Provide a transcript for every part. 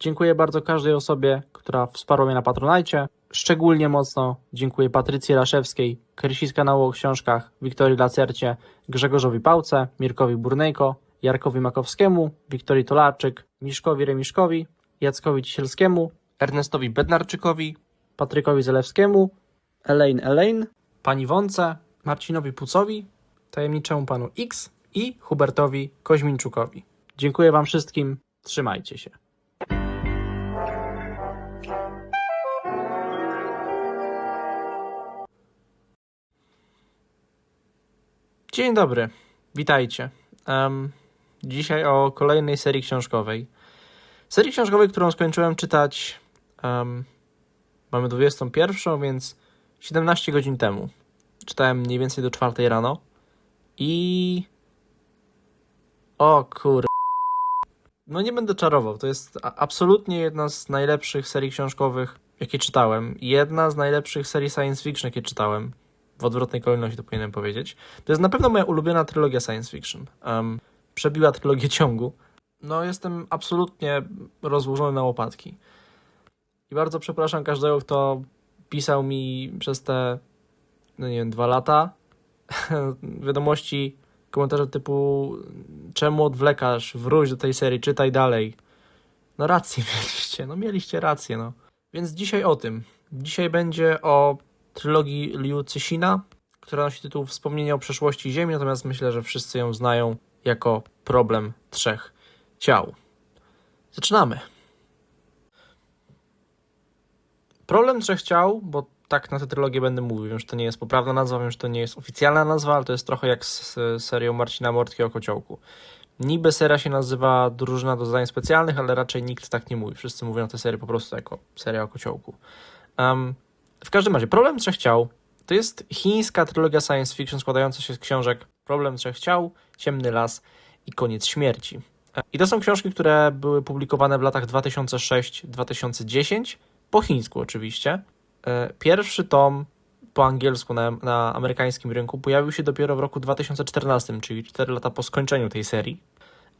Dziękuję bardzo każdej osobie, która wsparła mnie na Patronajcie. Szczególnie mocno dziękuję Patrycji Raszewskiej, Krysi z kanału o książkach, Wiktorii Lacercie, Grzegorzowi Pałce, Mirkowi Burnejko, Jarkowi Makowskiemu, Wiktorii Tolarczyk, Miszkowi Remiszkowi, Jackowi Cisielskiemu, Ernestowi Bednarczykowi, Patrykowi Zalewskiemu, Elaine Elaine, Pani Wące, Marcinowi Pucowi, Tajemniczemu Panu X i Hubertowi Koźmińczukowi. Dziękuję Wam wszystkim, trzymajcie się. Dzień dobry, witajcie. Em, dzisiaj o kolejnej serii książkowej. Serii książkowej, którą skończyłem czytać. em, mamy 21, więc 17 godzin temu. Czytałem mniej więcej do 4 rano. I. O kur. No nie będę czarował. To jest absolutnie jedna z najlepszych serii książkowych, jakie czytałem. Jedna z najlepszych serii science fiction, jakie czytałem. W odwrotnej kolejności to powinienem powiedzieć. To jest na pewno moja ulubiona trylogia science fiction. Um, przebiła trylogię ciągu. No, jestem absolutnie rozłożony na łopatki. I bardzo przepraszam każdego, kto pisał mi przez te, no nie wiem, dwa lata wiadomości, komentarze typu czemu odwlekasz, wróć do tej serii, czytaj dalej. No rację mieliście, no mieliście rację, no. Więc dzisiaj o tym. Dzisiaj będzie o trylogii Liu Cixina, która nosi tytuł Wspomnienia o przeszłości Ziemi, natomiast myślę, że wszyscy ją znają jako problem trzech ciał. Zaczynamy. Problem trzech ciał, bo tak na tę trylogię będę mówił. Wiem, że to nie jest poprawna nazwa, wiem, że to nie jest oficjalna nazwa, ale to jest trochę jak z serią Marcina Mortki o kociołku. Niby seria się nazywa Drużyna do zadań specjalnych, ale raczej nikt tak nie mówi. Wszyscy mówią o tej serii po prostu jako seria o kociołku. Um, w każdym razie, Problem Trzech Ciał to jest chińska trylogia science fiction składająca się z książek Problem Trzech Ciał, Ciemny Las i Koniec Śmierci. I to są książki, które były publikowane w latach 2006-2010, po chińsku oczywiście. E, Pierwszy tom po angielsku na, na amerykańskim rynku pojawił się dopiero w roku 2014, czyli 4 lata po skończeniu tej serii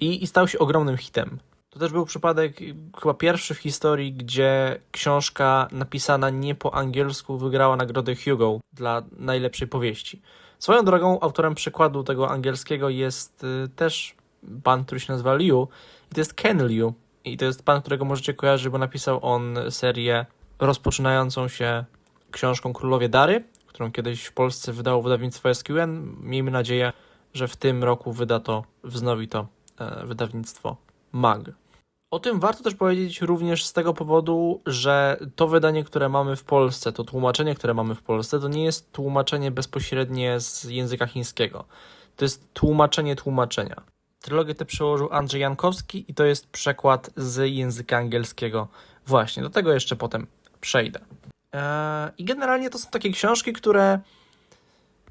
i, i stał się ogromnym hitem. To też był przypadek y, chyba pierwszy w historii, gdzie książka napisana nie po angielsku wygrała nagrodę Hugo dla najlepszej powieści. Swoją drogą autorem przykładu tego angielskiego jest y, też pan, który się nazywa Liu i to jest Ken Liu i to jest pan, którego możecie kojarzyć, bo napisał on serię rozpoczynającą się książką Królowie Dary, którą kiedyś w Polsce wydało wydawnictwo SQN. Miejmy nadzieję, że w tym roku wyda to, wznowi to e, wydawnictwo MAG. O tym warto też powiedzieć również z tego powodu, że to wydanie, które mamy w Polsce, to tłumaczenie, które mamy w Polsce, to nie jest tłumaczenie bezpośrednie z języka chińskiego. To jest tłumaczenie tłumaczenia. Trylogię tę przełożył Andrzej Jankowski i to jest przekład z języka angielskiego. Właśnie, do tego jeszcze potem przejdę. Eee, I generalnie to są takie książki, które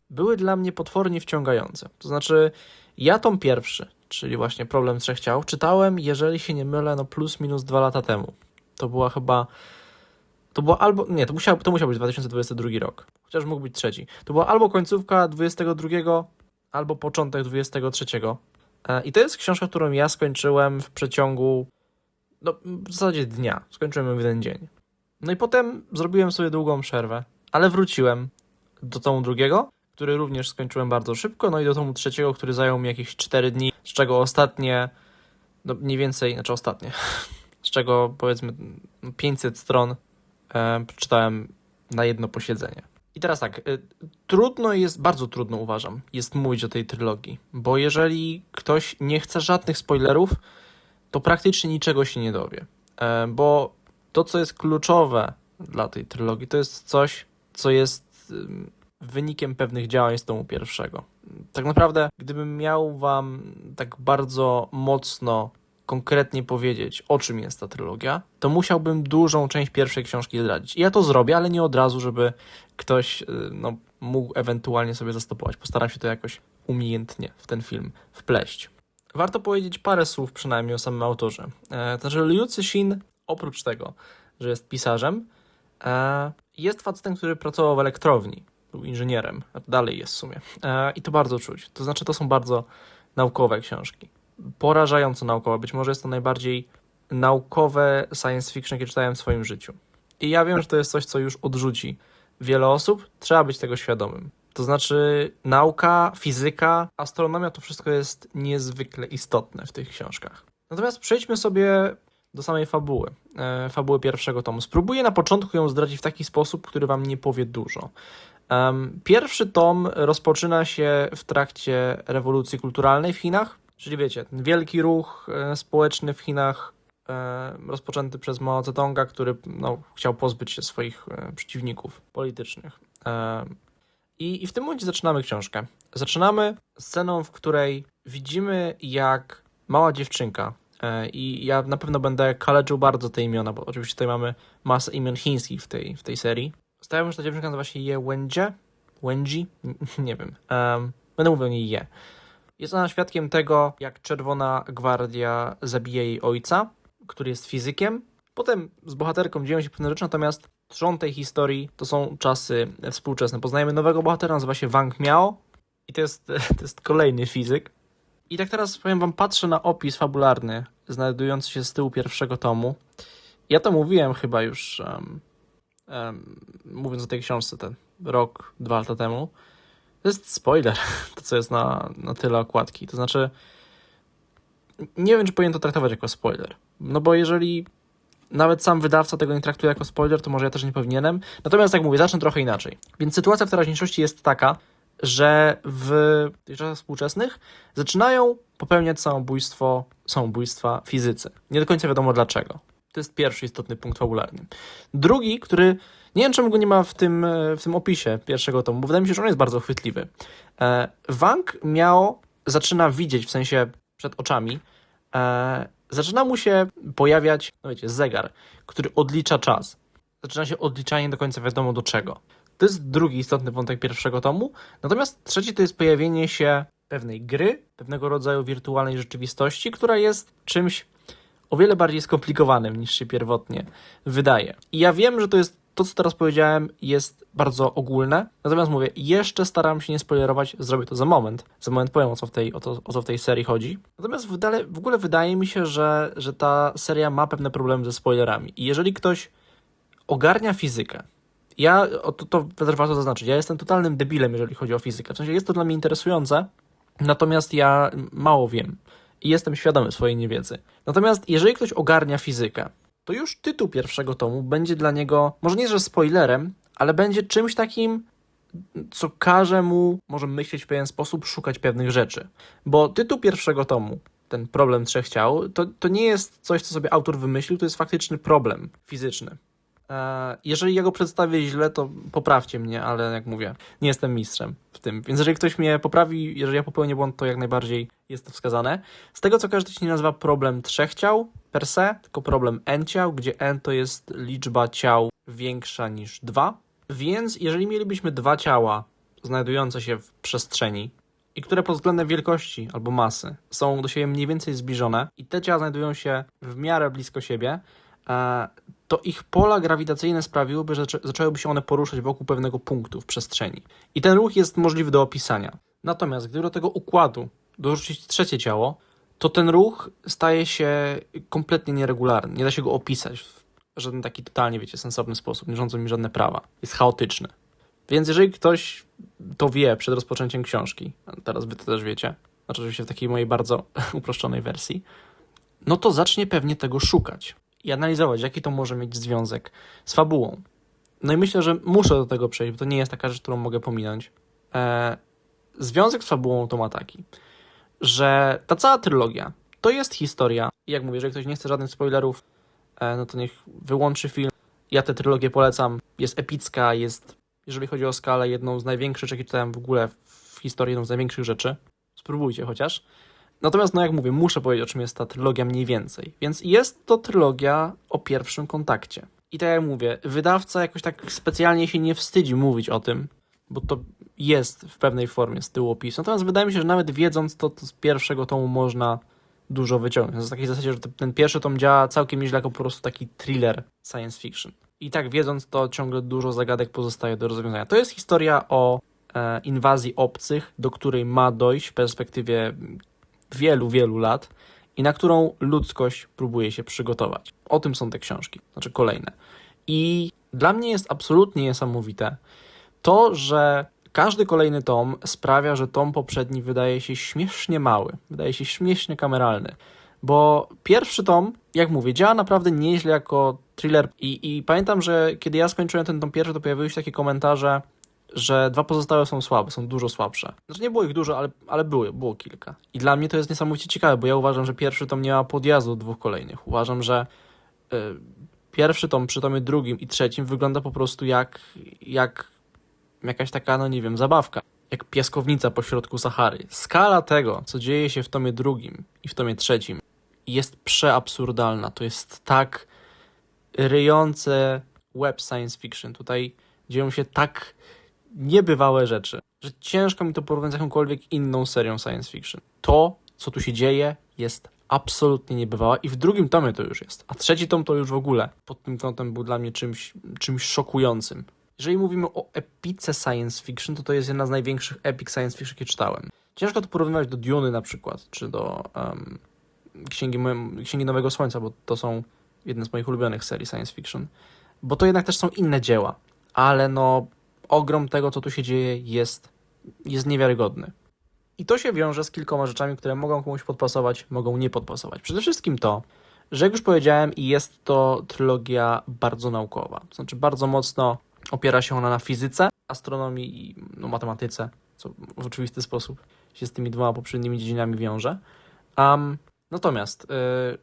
były dla mnie potwornie wciągające. To znaczy, ja tom pierwszy, czyli właśnie Problem Trzech Ciał, czytałem, jeżeli się nie mylę, no plus minus dwa lata temu. To była chyba. To była albo. Nie, to musiał, to musiał być 2022 rok. Chociaż mógł być trzeci. To była albo końcówka 22, albo początek 23. E, I to jest książka, którą ja skończyłem w przeciągu. No, w zasadzie dnia. Skończyłem ją w jeden dzień. No i potem zrobiłem sobie długą przerwę, ale wróciłem do tomu drugiego, który również skończyłem bardzo szybko, no i do tomu trzeciego, który zajął mi jakieś 4 dni, z czego ostatnie, no mniej więcej, znaczy ostatnie, z czego powiedzmy 500 stron e, przeczytałem na jedno posiedzenie. I teraz tak, y, trudno jest, bardzo trudno uważam, jest mówić o tej trylogii, bo jeżeli ktoś nie chce żadnych spoilerów, to praktycznie niczego się nie dowie. E, bo to, co jest kluczowe dla tej trylogii, to jest coś, co jest wynikiem pewnych działań z tomu pierwszego. Tak naprawdę, gdybym miał wam tak bardzo mocno, konkretnie powiedzieć, o czym jest ta trylogia, to musiałbym dużą część pierwszej książki zdradzić. I ja to zrobię, ale nie od razu, żeby ktoś y, no, mógł ewentualnie sobie zastopować. Postaram się to jakoś umiejętnie w ten film wpleść. Warto powiedzieć parę słów przynajmniej o samym autorze. E, to znaczy Liu Cixin, oprócz tego, że jest pisarzem, e, jest facetem, który pracował w elektrowni. Był inżynierem, dalej jest w sumie. E, I to bardzo czuć. To znaczy, to są bardzo naukowe książki. Porażająco naukowe. Być może jest to najbardziej naukowe science fiction, jakie czytałem w swoim życiu. I ja wiem, że to jest coś, co już odrzuci wiele osób. Trzeba być tego świadomym. To znaczy, nauka, fizyka, astronomia to wszystko jest niezwykle istotne w tych książkach. Natomiast przejdźmy sobie do samej fabuły, e, fabuły pierwszego tomu. Spróbuję na początku ją zdradzić w taki sposób, który wam nie powie dużo. Pierwszy tom rozpoczyna się w trakcie rewolucji kulturalnej w Chinach, czyli wiecie, wielki ruch e, społeczny w Chinach e, rozpoczęty przez Mao Zedonga, który no, chciał pozbyć się swoich e, przeciwników politycznych. I, I w tym momencie zaczynamy książkę. Zaczynamy sceną, w której widzimy, jak mała dziewczynka, i ja na pewno będę kaleczył bardzo te imiona, bo oczywiście tutaj mamy masę imion chińskich w tej, w tej serii. Stawiam, że ta dziewczynka nazywa się Ye Wenjie. Wenji? Nie wiem. Em, będę mówił niej Ye. Jest ona świadkiem tego, jak Czerwona Gwardia zabija jej ojca, który jest fizykiem. Potem z bohaterką dzieją się pewne rzeczy, natomiast trzon tej historii to są czasy współczesne. Poznajemy nowego bohatera, nazywa się Wang Miao i to jest, to jest kolejny fizyk. I tak teraz powiem wam, patrzę na opis fabularny znajdujący się z tyłu pierwszego tomu. Ja to mówiłem chyba już, em, mówiąc o tej książce ten rok, dwa lata temu. To jest spoiler, to co jest na, na tyle okładki. To znaczy, nie wiem, czy powinien to traktować jako spoiler. No bo jeżeli nawet sam wydawca tego nie traktuje jako spoiler, to może ja też nie powinienem. Natomiast, jak mówię, zacznę trochę inaczej. Więc sytuacja w teraźniejszości jest taka, że w tych czasach współczesnych zaczynają popełniać samobójstwo, samobójstwa fizycy. Nie do końca wiadomo dlaczego. To jest pierwszy istotny punkt fabularny. Drugi, który nie wiem czemu go nie ma w tym, e, w tym opisie pierwszego tomu, bo wydaje mi się, że on jest bardzo chwytliwy. E, Wang miał, zaczyna widzieć, w sensie przed oczami, e, zaczyna mu się pojawiać, no wiecie, zegar, który odlicza czas. Zaczyna się odliczanie nie do końca wiadomo do czego. To jest drugi istotny wątek pierwszego tomu. Natomiast trzeci to jest pojawienie się pewnej gry, pewnego rodzaju wirtualnej rzeczywistości, która jest czymś o wiele bardziej skomplikowanym niż się pierwotnie wydaje. I ja wiem, że to jest to, co teraz powiedziałem, jest bardzo ogólne. Natomiast mówię, jeszcze staram się nie spoilerować, zrobię to za moment. Za moment powiem, o co w tej, o to, o co w tej serii chodzi. Natomiast w, w ogóle wydaje mi się, że, że ta seria ma pewne problemy ze spoilerami. I jeżeli ktoś ogarnia fizykę, ja, to, to warto zaznaczyć, ja jestem totalnym debilem, jeżeli chodzi o fizykę. W sensie jest to dla mnie interesujące, natomiast ja mało wiem i jestem świadomy swojej niewiedzy. Natomiast jeżeli ktoś ogarnia fizykę, to już tytuł pierwszego tomu będzie dla niego, może nie że spoilerem, ale będzie czymś takim, co każe mu, może myśleć w pewien sposób, szukać pewnych rzeczy. Bo tytuł pierwszego tomu, ten problem trzech ciał, to, to nie jest coś, co sobie autor wymyślił, to jest faktyczny problem fizyczny. E, Jeżeli ja go przedstawię źle, to poprawcie mnie, ale jak mówię, nie jestem mistrzem w tym. Więc jeżeli ktoś mnie poprawi, jeżeli ja popełnię błąd, to jak najbardziej jest to wskazane. Z tego co każdy nie nazywa problem trzech ciał per se, tylko problem n ciał, gdzie n to jest liczba ciał większa niż dwa. Więc jeżeli mielibyśmy dwa ciała znajdujące się w przestrzeni i które pod względem wielkości albo masy są do siebie mniej więcej zbliżone i te ciała znajdują się w miarę blisko siebie, e, to ich pola grawitacyjne sprawiłyby, że zaczę- zaczęłyby się one poruszać wokół pewnego punktu w przestrzeni. I ten ruch jest możliwy do opisania. Natomiast gdy do tego układu dorzucić trzecie ciało, to ten ruch staje się kompletnie nieregularny. Nie da się go opisać w żaden taki totalnie, wiecie, sensowny sposób. Nie rządzą mi żadne prawa. Jest chaotyczny. Więc jeżeli ktoś to wie przed rozpoczęciem książki, teraz wy to też wiecie, znaczy oczywiście w takiej mojej bardzo uproszczonej wersji, no to zacznie pewnie tego szukać i analizować, jaki to może mieć związek z fabułą. No i myślę, że muszę do tego przejść, bo to nie jest taka rzecz, którą mogę pominąć. E, związek z fabułą to ma taki, że ta cała trylogia to jest historia. I jak mówię, jeżeli ktoś nie chce żadnych spoilerów, e, no to niech wyłączy film. Ja tę trylogię polecam. Jest epicka, jest, jeżeli chodzi o skalę, jedną z największych, jakie czytałem w ogóle w historii, jedną z największych rzeczy. Spróbujcie chociaż. Natomiast, no jak mówię, muszę powiedzieć, o czym jest ta trylogia mniej więcej. Więc jest to trylogia o pierwszym kontakcie. I tak jak mówię, wydawca jakoś tak specjalnie się nie wstydzi mówić o tym, bo to jest w pewnej formie z tyłu opisu. Natomiast wydaje mi się, że nawet wiedząc to, to z pierwszego tomu można dużo wyciągnąć. W takiej zasadzie, że ten pierwszy tom działa całkiem nieźle jako po prostu taki thriller science fiction. I tak wiedząc to, ciągle dużo zagadek pozostaje do rozwiązania. To jest historia o e, inwazji obcych, do której ma dojść w perspektywie wielu, wielu lat. i na którą ludzkość próbuje się przygotować. O tym są te książki, znaczy kolejne. I dla mnie jest absolutnie niesamowite to, że każdy kolejny tom sprawia, że tom poprzedni wydaje się śmiesznie mały, wydaje się śmiesznie kameralny. Bo pierwszy tom, jak mówię, działa naprawdę nieźle jako thriller. I, I pamiętam, że kiedy ja skończyłem ten tom pierwszy, to pojawiły się takie komentarze, że dwa pozostałe są słabe, są dużo słabsze. Znaczy nie było ich dużo, ale, ale były, było kilka. I dla mnie to jest niesamowicie ciekawe, bo ja uważam, że pierwszy tom nie ma podjazdu dwóch kolejnych. Uważam, że y, pierwszy tom przy tomie drugim i trzecim wygląda po prostu jak, jak jakaś taka, no nie wiem, zabawka. Jak piaskownica pośrodku Sahary. Skala tego, co dzieje się w tomie drugim i w tomie trzecim, jest przeabsurdalna. To jest tak ryjące web science fiction. Tutaj dzieją się tak niebywałe rzeczy, że ciężko mi to porównać z jakąkolwiek inną serią science fiction. To, co tu się dzieje, jest absolutnie niebywałe i w drugim tomie to już jest, a trzeci tom to już w ogóle pod tym kątem był dla mnie czymś, czymś szokującym. Jeżeli mówimy o epice science fiction, to to jest jedna z największych epic science fiction, jakie czytałem. Ciężko to porównywać do Duny na przykład, czy do um, Księgi, Księgi Nowego Słońca, bo to są jedne z moich ulubionych serii science fiction, bo to jednak też są inne dzieła, ale no ogrom tego, co tu się dzieje jest, jest niewiarygodny. I to się wiąże z kilkoma rzeczami, które mogą komuś podpasować, mogą nie podpasować. Przede wszystkim to, że jak już powiedziałem, jest to trylogia bardzo naukowa. To znaczy bardzo mocno opiera się ona na fizyce, astronomii i no, matematyce, co w oczywisty sposób się z tymi dwoma poprzednimi dziedzinami wiąże. Um, natomiast yy,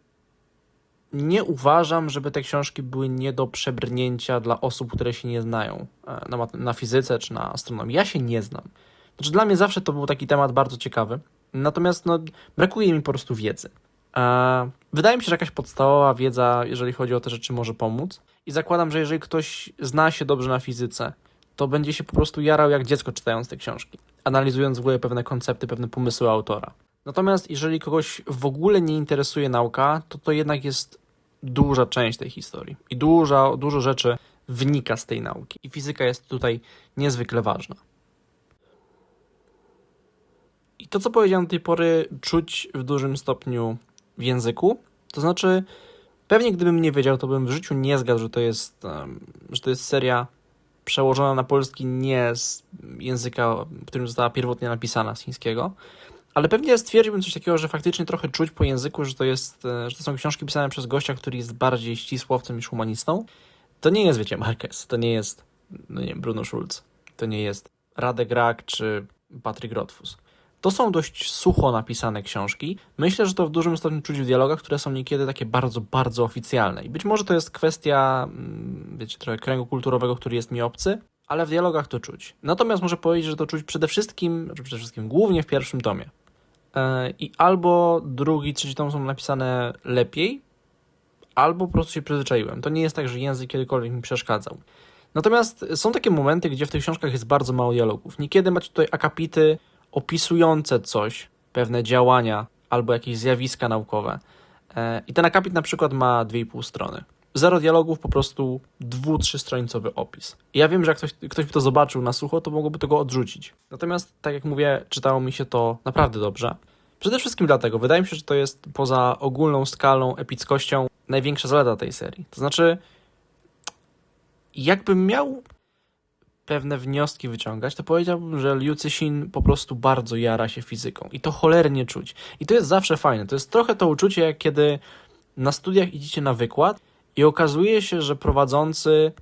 nie uważam, żeby te książki były nie do przebrnięcia dla osób, które się nie znają e, na, na fizyce czy na astronomii. Ja się nie znam. Znaczy, dla mnie zawsze to był taki temat bardzo ciekawy. Natomiast no, brakuje mi po prostu wiedzy. E, wydaje mi się, że jakaś podstawowa wiedza, jeżeli chodzi o te rzeczy, może pomóc. I zakładam, że jeżeli ktoś zna się dobrze na fizyce, to będzie się po prostu jarał jak dziecko czytając te książki, analizując w ogóle pewne koncepty, pewne pomysły autora. Natomiast jeżeli kogoś w ogóle nie interesuje nauka, to to jednak jest duża część tej historii i duża, dużo rzeczy wynika z tej nauki. I fizyka jest tutaj niezwykle ważna. I to, co powiedziałem do tej pory, czuć w dużym stopniu w języku. To znaczy, pewnie gdybym nie wiedział, to bym w życiu nie zgadł, że to jest, że to jest seria przełożona na polski nie z języka, którym została pierwotnie napisana, z chińskiego. Ale pewnie stwierdziłbym coś takiego, że faktycznie trochę czuć po języku, że to, jest, e, że to są książki pisane przez gościa, który jest bardziej ścisłowcem niż humanistą. To nie jest, wiecie, Marquez, to nie jest no nie wiem, Bruno Schulz, to nie jest Radek Rak czy Patryk Rothfuss. To są dość sucho napisane książki. Myślę, że to w dużym stopniu czuć w dialogach, które są niekiedy takie bardzo, bardzo oficjalne. I być może to jest kwestia, mm, wiecie, trochę kręgu kulturowego, który jest mi obcy, ale w dialogach to czuć. Natomiast muszę powiedzieć, że to czuć przede wszystkim, czy przede wszystkim głównie w pierwszym tomie. E, I albo drugi, trzeci tom są napisane lepiej, albo po prostu się przyzwyczaiłem. To nie jest tak, że język kiedykolwiek mi przeszkadzał. Natomiast są takie momenty, gdzie w tych książkach jest bardzo mało dialogów. Niekiedy macie tutaj akapity opisujące coś, pewne działania albo jakieś zjawiska naukowe. E, I ten akapit na przykład ma 2,5 strony. Zero dialogów, po prostu dwu, trzystronicowy opis. I ja wiem, że jak ktoś, ktoś by to zobaczył na sucho, to mogłoby tego odrzucić. Natomiast, tak jak mówię, czytało mi się to naprawdę dobrze. Przede wszystkim dlatego, wydaje mi się, że to jest poza ogólną skalą, epickością największa zaleta tej serii. To znaczy, jakbym miał pewne wnioski wyciągać, to powiedziałbym, że Liu Cixin po prostu bardzo jara się fizyką i to cholernie czuć. I to jest zawsze fajne. To jest trochę to uczucie, jak kiedy na studiach idziecie na wykład i okazuje się, że prowadzący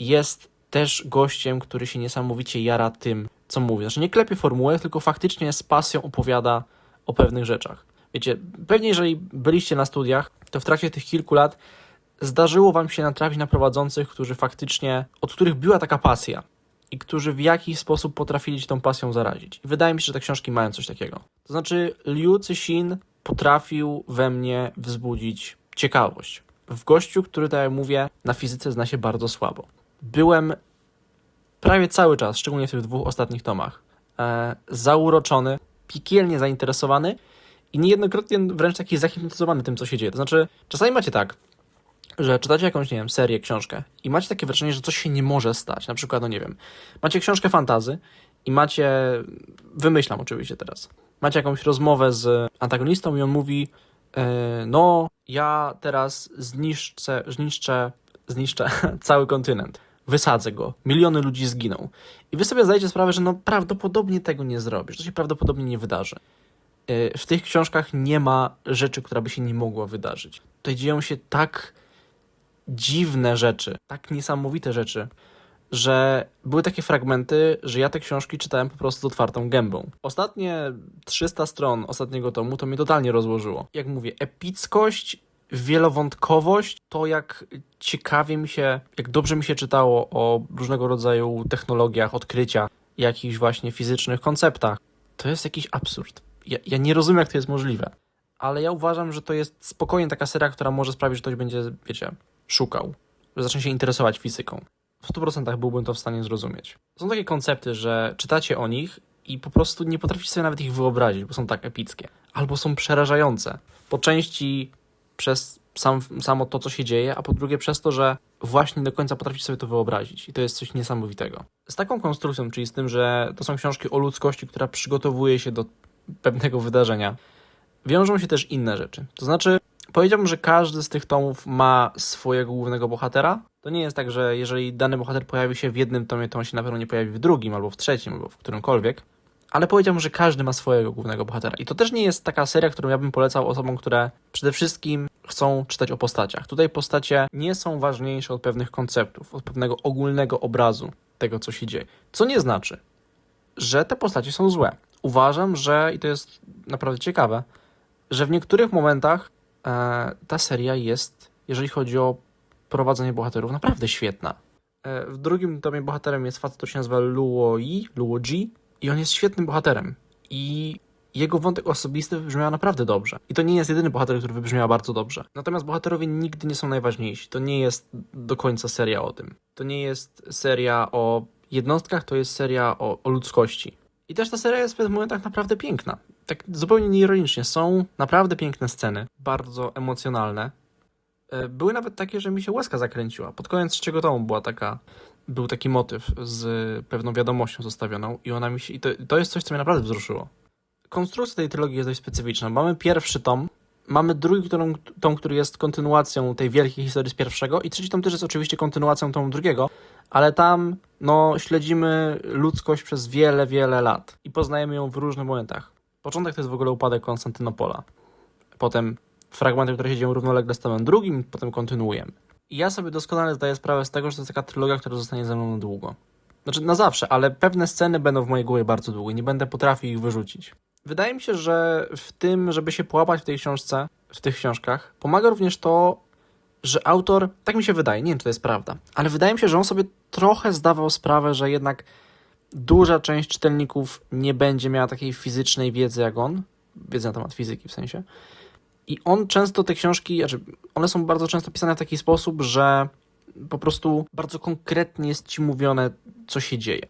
jest też gościem, który się niesamowicie jara tym, co mówi. Znaczy nie klepie formułę, tylko faktycznie z pasją opowiada o pewnych rzeczach. Wiecie, pewnie jeżeli byliście na studiach, to w trakcie tych kilku lat zdarzyło wam się natrafić na prowadzących, którzy faktycznie, od których była taka pasja i którzy w jakiś sposób potrafili się tą pasją zarazić. I wydaje mi się, że te książki mają coś takiego. To znaczy Liu Cixin potrafił we mnie wzbudzić ciekawość w gościu, który, tak jak mówię, na fizyce zna się bardzo słabo. Byłem prawie cały czas, szczególnie w tych dwóch ostatnich tomach, e, zauroczony, piekielnie zainteresowany i niejednokrotnie wręcz taki zahipnotyzowany tym, co się dzieje. To znaczy, czasami macie tak, że czytacie jakąś, nie wiem, serię, książkę i macie takie wrażenie, że coś się nie może stać. Na przykład, no nie wiem, macie książkę fantazy i macie, wymyślam oczywiście teraz, macie jakąś rozmowę z antagonistą i on mówi, no, ja teraz zniszczę, zniszczę, zniszczę cały kontynent. Wysadzę go. Miliony ludzi zginą. I wy sobie zdajecie sprawę, że no prawdopodobnie tego nie zrobisz. To się prawdopodobnie nie wydarzy. E, W tych książkach nie ma rzeczy, która by się nie mogła wydarzyć. Tutaj dzieją się tak dziwne rzeczy, tak niesamowite rzeczy, że były takie fragmenty, że ja te książki czytałem po prostu z otwartą gębą. Ostatnie 300 stron ostatniego tomu to mnie totalnie rozłożyło. Jak mówię, epickość, wielowątkowość, to jak ciekawie mi się, jak dobrze mi się czytało o różnego rodzaju technologiach, odkryciach, jakichś właśnie fizycznych konceptach, to jest jakiś absurd. Ja, ja nie rozumiem, jak to jest możliwe. Ale ja uważam, że to jest spokojnie taka seria, która może sprawić, że ktoś będzie, wiecie, szukał, że zacznie się interesować fizyką. W 100% byłbym to w stanie zrozumieć. Są takie koncepty, że czytacie o nich i po prostu nie potraficie sobie nawet ich wyobrazić, bo są tak epickie. Albo są przerażające. Po części przez sam, samo to, co się dzieje, a po drugie przez to, że właśnie nie do końca potraficie sobie to wyobrazić. I to jest coś niesamowitego. Z taką konstrukcją, czyli z tym, że to są książki o ludzkości, która przygotowuje się do pewnego wydarzenia, wiążą się też inne rzeczy. To znaczy, powiedziałbym, że każdy z tych tomów ma swojego głównego bohatera. To nie jest tak, że jeżeli dany bohater pojawi się w jednym tomie, to on się na pewno nie pojawi w drugim, albo w trzecim, albo w którymkolwiek. Ale powiedziałbym, że każdy ma swojego głównego bohatera. I to też nie jest taka seria, którą ja bym polecał osobom, które przede wszystkim chcą czytać o postaciach. Tutaj postacie nie są ważniejsze od pewnych konceptów, od pewnego ogólnego obrazu tego, co się dzieje. Co nie znaczy, że te postacie są złe. Uważam, że, i to jest naprawdę ciekawe, że w niektórych momentach e, ta seria jest, jeżeli chodzi o prowadzenie bohaterów, naprawdę świetna. E, w drugim tomie bohaterem jest facet, który się nazywa Luo Yi, Luo Ji i on jest świetnym bohaterem. I jego wątek osobisty wybrzmiał naprawdę dobrze. I to nie jest jedyny bohater, który wybrzmiał bardzo dobrze. Natomiast bohaterowie nigdy nie są najważniejsi. To nie jest do końca seria o tym. To nie jest seria o jednostkach, to jest seria o, o ludzkości. I też ta seria jest w pewnych momentach naprawdę piękna. Tak zupełnie nieironicznie. Są naprawdę piękne sceny, bardzo emocjonalne. E, Były nawet takie, że mi się łezka zakręciła. Pod koniec trzeciego tomu była taka, był taki motyw z pewną wiadomością zostawioną i ona mi się, i to, to jest coś, co mnie naprawdę wzruszyło. Konstrukcja tej trylogii jest dość specyficzna. Mamy pierwszy tom, mamy drugi tom, tom, który jest kontynuacją tej wielkiej historii z pierwszego i trzeci tom też jest oczywiście kontynuacją tomu drugiego, ale tam no, śledzimy ludzkość przez wiele, wiele lat i poznajemy ją w różnych momentach. Początek to jest w ogóle upadek Konstantynopola. Potem fragmenty, które się dzieją równolegle z tomem drugim, potem kontynuujemy. I ja sobie doskonale zdaję sprawę z tego, że to jest taka trylogia, która zostanie ze mną na długo. Znaczy na zawsze, ale pewne sceny będą w mojej głowie bardzo długo nie będę potrafił ich wyrzucić. Wydaje mi się, że w tym, żeby się połapać w tej książce, w tych książkach, pomaga również to, że autor, tak mi się wydaje, nie wiem czy to jest prawda, ale wydaje mi się, że on sobie trochę zdawał sprawę, że jednak duża część czytelników nie będzie miała takiej fizycznej wiedzy jak on, wiedzy na temat fizyki w sensie. I on często te książki, znaczy one są bardzo często pisane w taki sposób, że po prostu bardzo konkretnie jest ci mówione, co się dzieje.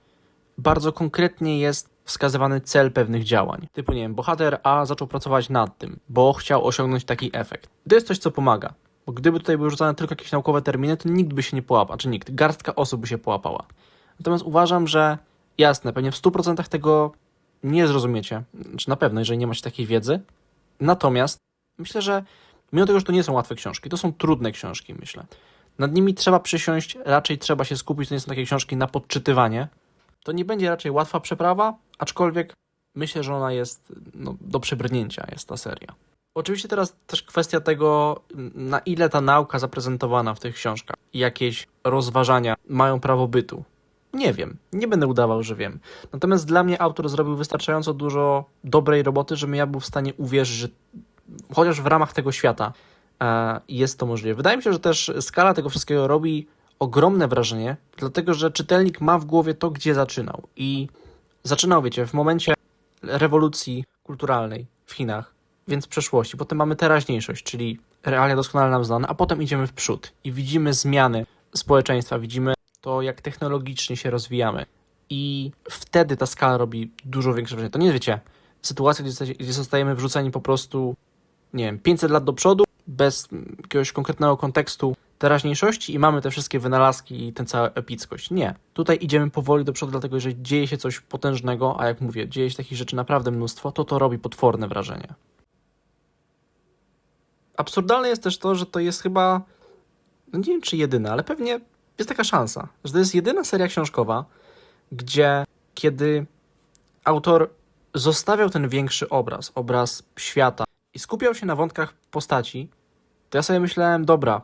Bardzo konkretnie jest wskazywany cel pewnych działań. Typu, nie wiem, bohater A zaczął pracować nad tym, bo chciał osiągnąć taki efekt. To jest coś, co pomaga. Bo gdyby tutaj były rzucane tylko jakieś naukowe terminy, to nikt by się nie połapał, czy nikt, garstka osób by się połapała. Natomiast uważam, że jasne, pewnie w 100% tego nie zrozumiecie, czy na pewno, jeżeli nie macie takiej wiedzy. Natomiast myślę, że mimo tego, że to nie są łatwe książki, to są trudne książki, myślę. Nad nimi trzeba przysiąść, raczej trzeba się skupić, to nie są takie książki na podczytywanie. To nie będzie raczej łatwa przeprawa, aczkolwiek myślę, że ona jest no, do przebrnięcia, jest ta seria. Oczywiście teraz też kwestia tego, na ile ta nauka zaprezentowana w tych książkach jakieś rozważania mają prawo bytu. Nie wiem, nie będę udawał, że wiem. Natomiast dla mnie autor zrobił wystarczająco dużo dobrej roboty, żebym ja był w stanie uwierzyć, że chociaż w ramach tego świata e, jest to możliwe. Wydaje mi się, że też skala tego wszystkiego robi ogromne wrażenie, dlatego że czytelnik ma w głowie to, gdzie zaczynał. I zaczynał, wiecie, w momencie rewolucji kulturalnej w Chinach, więc przeszłości. Potem mamy teraźniejszość, czyli realia doskonale nam znane, a potem idziemy w przód i widzimy zmiany społeczeństwa, widzimy to, jak technologicznie się rozwijamy. I wtedy ta skala robi dużo większe wrażenie. To nie wiecie, sytuacja, gdzie, gdzie zostajemy wrzuceni po prostu, nie wiem, 500 lat do przodu, bez jakiegoś konkretnego kontekstu teraźniejszości i mamy te wszystkie wynalazki i tę całą epickość. Nie. Tutaj idziemy powoli do przodu, dlatego że dzieje się coś potężnego, a jak mówię, dzieje się takich rzeczy naprawdę mnóstwo, to to robi potworne wrażenie. Absurdalne jest też to, że to jest chyba, no nie wiem czy jedyna, ale pewnie jest taka szansa, że to jest jedyna seria książkowa, gdzie kiedy autor zostawiał ten większy obraz, obraz świata i skupiał się na wątkach postaci, to ja sobie myślałem, dobra,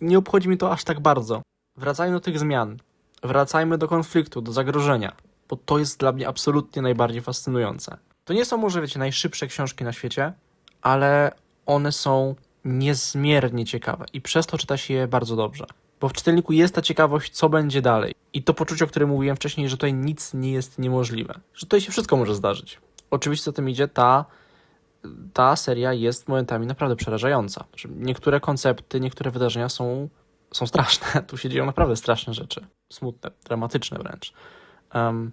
nie obchodzi mnie to aż tak bardzo. Wracajmy do tych zmian, wracajmy do konfliktu, do zagrożenia, bo to jest dla mnie absolutnie najbardziej fascynujące. To nie są może, wiecie, najszybsze książki na świecie, ale one są niezmiernie ciekawe i przez to czyta się je bardzo dobrze. Bo w czytelniku jest ta ciekawość, co będzie dalej. I to poczucie, o którym mówiłem wcześniej, że tutaj nic nie jest niemożliwe. Że tutaj się wszystko może zdarzyć. Oczywiście za tym idzie ta, ta seria jest momentami naprawdę przerażająca. Że niektóre koncepty, niektóre wydarzenia są, są straszne. Tu się dzieją naprawdę straszne rzeczy. Smutne, dramatyczne wręcz. Um,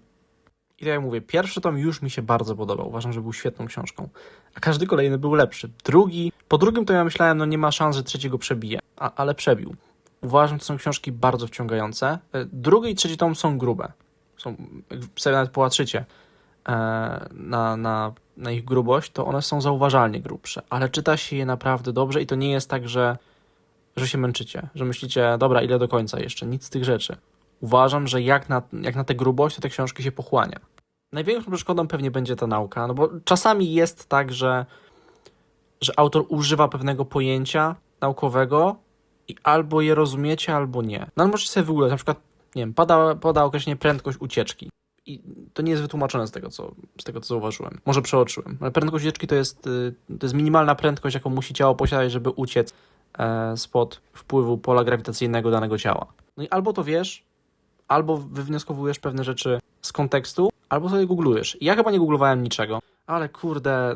i tak jak mówię, pierwszy tom już mi się bardzo podobał. Uważam, że był świetną książką. A każdy kolejny był lepszy. Drugi, po drugim to ja myślałem, no nie ma szans, że trzeciego przebije. A, ale przebił. Uważam, że są książki bardzo wciągające. E, Drugi i trzeci tom są grube. Są, jak sobie nawet połatrzycie e, na, na, na ich grubość, to one są zauważalnie grubsze. Ale czyta się je naprawdę dobrze i to nie jest tak, że, że się męczycie. Że myślicie, dobra, ile do końca jeszcze? Nic z tych rzeczy. Uważam, że jak na, jak na tę grubość, to te książki się pochłania. Największą przeszkodą pewnie będzie ta nauka, no bo czasami jest tak, że, że autor używa pewnego pojęcia naukowego i albo je rozumiecie, albo nie. No ale możecie sobie wygooglować, na przykład, nie wiem, pada, pada określenie prędkość ucieczki. I to nie jest wytłumaczone z tego, co, z tego, co zauważyłem. Może przeoczyłem. Ale prędkość ucieczki to jest, y, to jest minimalna prędkość, jaką musi ciało posiadać, żeby uciec e, spod wpływu pola grawitacyjnego danego ciała. No i albo to wiesz, albo wywnioskowujesz pewne rzeczy z kontekstu, albo sobie googlujesz. Ja chyba nie googlowałem niczego, ale kurde,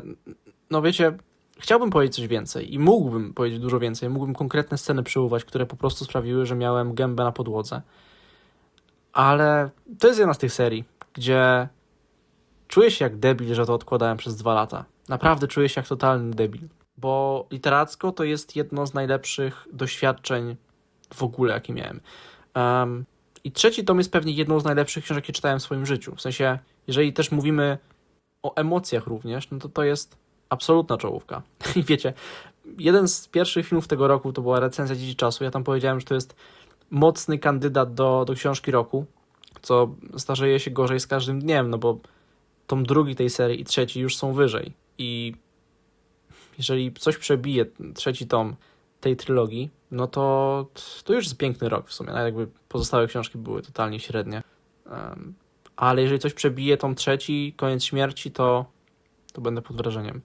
no wiecie, chciałbym powiedzieć coś więcej i mógłbym powiedzieć dużo więcej. Mógłbym konkretne sceny przywołać, które po prostu sprawiły, że miałem gębę na podłodze. Ale to jest jedna z tych serii, gdzie czuję się jak debil, że to odkładałem przez dwa lata. Naprawdę czuję się jak totalny debil. Bo literacko to jest jedno z najlepszych doświadczeń w ogóle, jakie miałem. Um, i trzeci tom jest pewnie jedną z najlepszych książek, jakie czytałem w swoim życiu. W sensie, jeżeli też mówimy o emocjach również, no to to jest absolutna czołówka. I wiecie, jeden z pierwszych filmów tego roku to była recenzja Dzieci Czasu. Ja tam powiedziałem, że to jest mocny kandydat do, do książki roku, co starzeje się gorzej z każdym dniem, no bo tom drugi tej serii i trzeci już są wyżej. I jeżeli coś przebije trzeci tom tej trylogii, no to to już jest piękny rok w sumie. Nawet jakby pozostałe książki były totalnie średnie. Ale jeżeli coś przebije tom trzeci, koniec śmierci, to, to będę pod wrażeniem.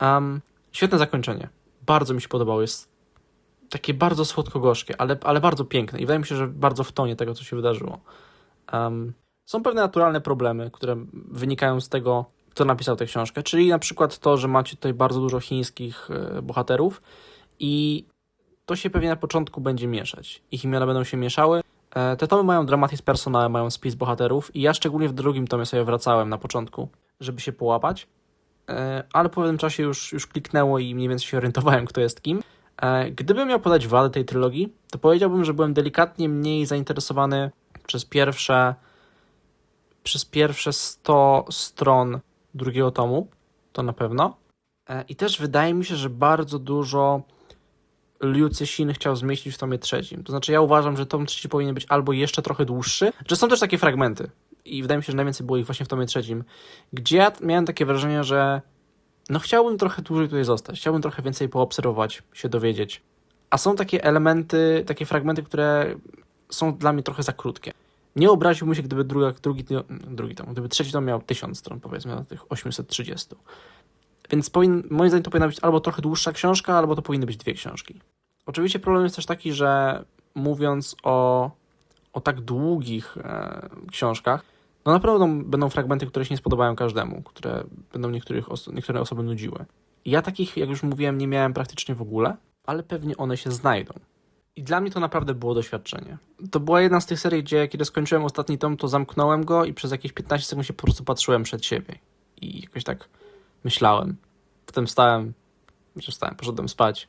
Um, świetne zakończenie. Bardzo mi się podobało. Jest takie bardzo słodko-gorzkie, ale, ale bardzo piękne. I wydaje mi się, że bardzo w tonie tego, co się wydarzyło. Um, są pewne naturalne problemy, które wynikają z tego, kto napisał tę książkę, czyli na przykład to, że macie tutaj bardzo dużo chińskich e, bohaterów i to się pewnie na początku będzie mieszać. Ich imiona będą się mieszały. E, Te tomy mają z personałem, mają spis bohaterów i ja szczególnie w drugim tomie sobie wracałem na początku, żeby się połapać, E, ale po pewnym czasie już, już kliknęło i mniej więcej się orientowałem, kto jest kim. Gdybym miał podać wadę tej trylogii, to powiedziałbym, że byłem delikatnie mniej zainteresowany przez pierwsze przez pierwsze 100 stron drugiego tomu, to na pewno. E, I też wydaje mi się, że bardzo dużo Liu Cixin chciał zmieścić w tomie trzecim. To znaczy ja uważam, że tom trzeci powinien być albo jeszcze trochę dłuższy, że są też takie fragmenty i wydaje mi się, że najwięcej było ich właśnie w tomie trzecim, gdzie ja miałem takie wrażenie, że no chciałbym trochę dłużej tutaj zostać, chciałbym trochę więcej poobserwować, się dowiedzieć. A są takie elementy, takie fragmenty, które są dla mnie trochę za krótkie. Nie obraziłbym się, gdyby druga, drugi, drugi tom, gdyby trzeci tom miał 1000 stron, powiedzmy, na tych 830. Więc powin, moim zdaniem to powinna być albo trochę dłuższa książka, albo to powinny być dwie książki. Oczywiście problem jest też taki, że mówiąc o, o tak długich e, książkach, no na pewno będą, fragmenty, które się nie spodobają każdemu, które będą niektórych oso niektóre osoby nudziły. Ja takich, jak już mówiłem, nie miałem praktycznie w ogóle, ale pewnie one się znajdą. I dla mnie to naprawdę było doświadczenie. To była jedna z tych serii, gdzie kiedy skończyłem ostatni tom, to zamknąłem go i przez jakieś 15 sekund się po prostu patrzyłem przed siebie. I jakoś tak myślałem. Potem wstałem, że wstałem, poszedłem spać.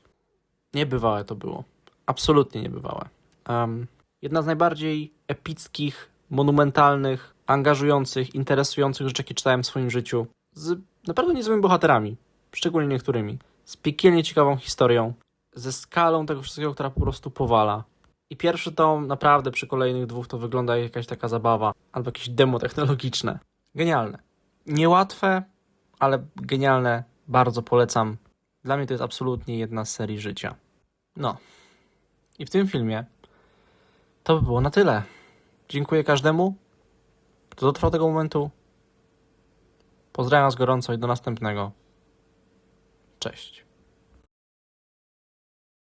Niebywałe to było. Absolutnie niebywałe. Um, jedna z najbardziej epickich, monumentalnych, angażujących, interesujących rzeczy, jakie czytałem w swoim życiu. Z naprawdę niezłymi bohaterami. Szczególnie niektórymi. z piekielnie ciekawą historią, ze skalą tego wszystkiego, która po prostu powala. I pierwszy tom naprawdę przy kolejnych dwóch to wygląda jak jakaś taka zabawa, albo jakieś demo technologiczne. Genialne. Niełatwe, ale genialne. Bardzo polecam. Dla mnie to jest absolutnie jedna z serii życia. No. I w tym filmie to by było na tyle. Dziękuję każdemu, kto dotrwał do tego momentu. Pozdrawiam Was gorąco i do następnego. Cześć.